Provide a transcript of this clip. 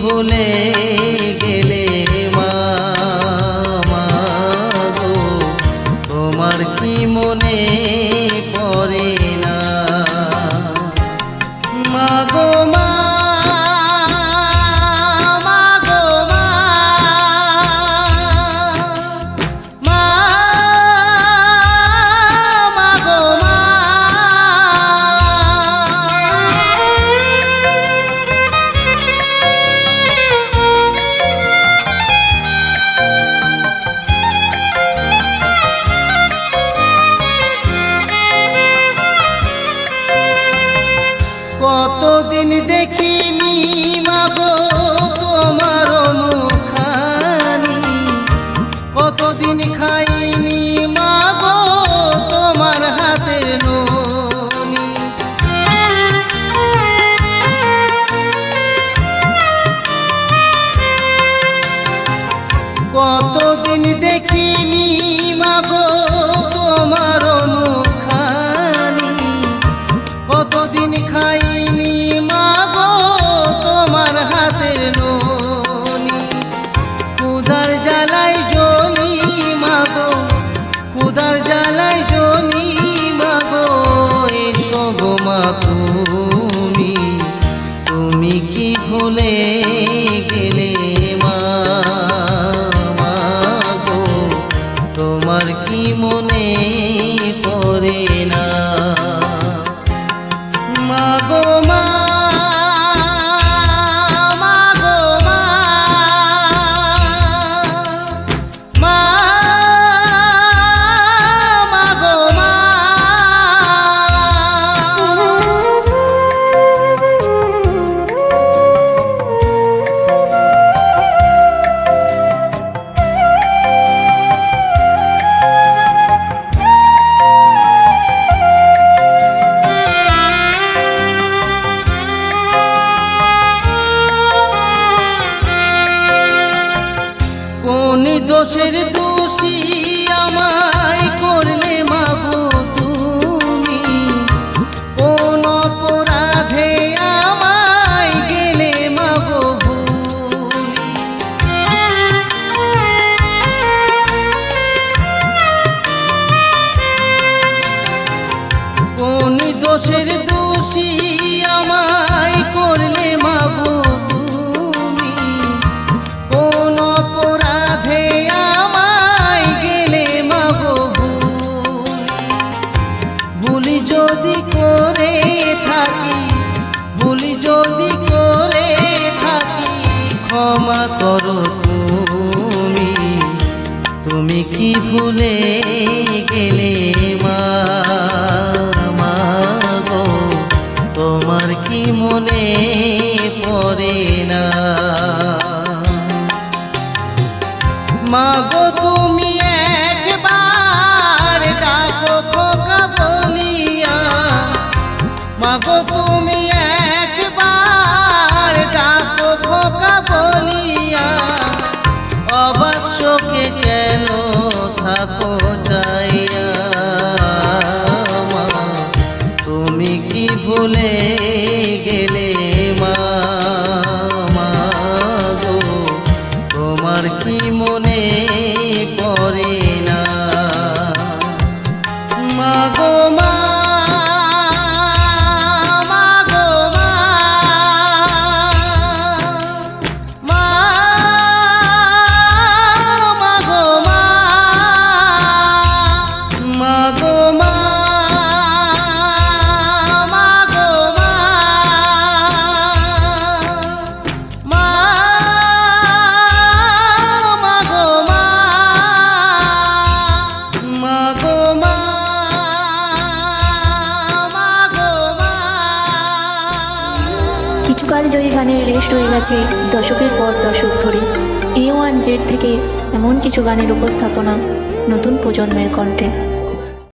ভুলে গেলে কোনদিন দেখিনি মাগো তোমার মুখানি কতদিন খাইনি মাগো তোমার হাতে ননি। কতদিন দেখিনি মাগো মানুষের ক্ষমা করো তুমি। তুমি কি ভুলে গেলে মা তোমার কি মনে পড়ে না? মাগো তুমি একবার ডাকো খোকা বলিয়া। মাগো তুমি চোখে কেন থাকো যাইয়া? মা তুমি কি ভুলে গেলে মা? তোমার কি মনে কিছুকাল জয়ী গানের রেস্ট হয়ে গেছে, দশকের পর দশক ধরে এ ওয়ান জেড থেকে এমন কিছু গানের উপস্থাপনা নতুন প্রজন্মের কণ্ঠে।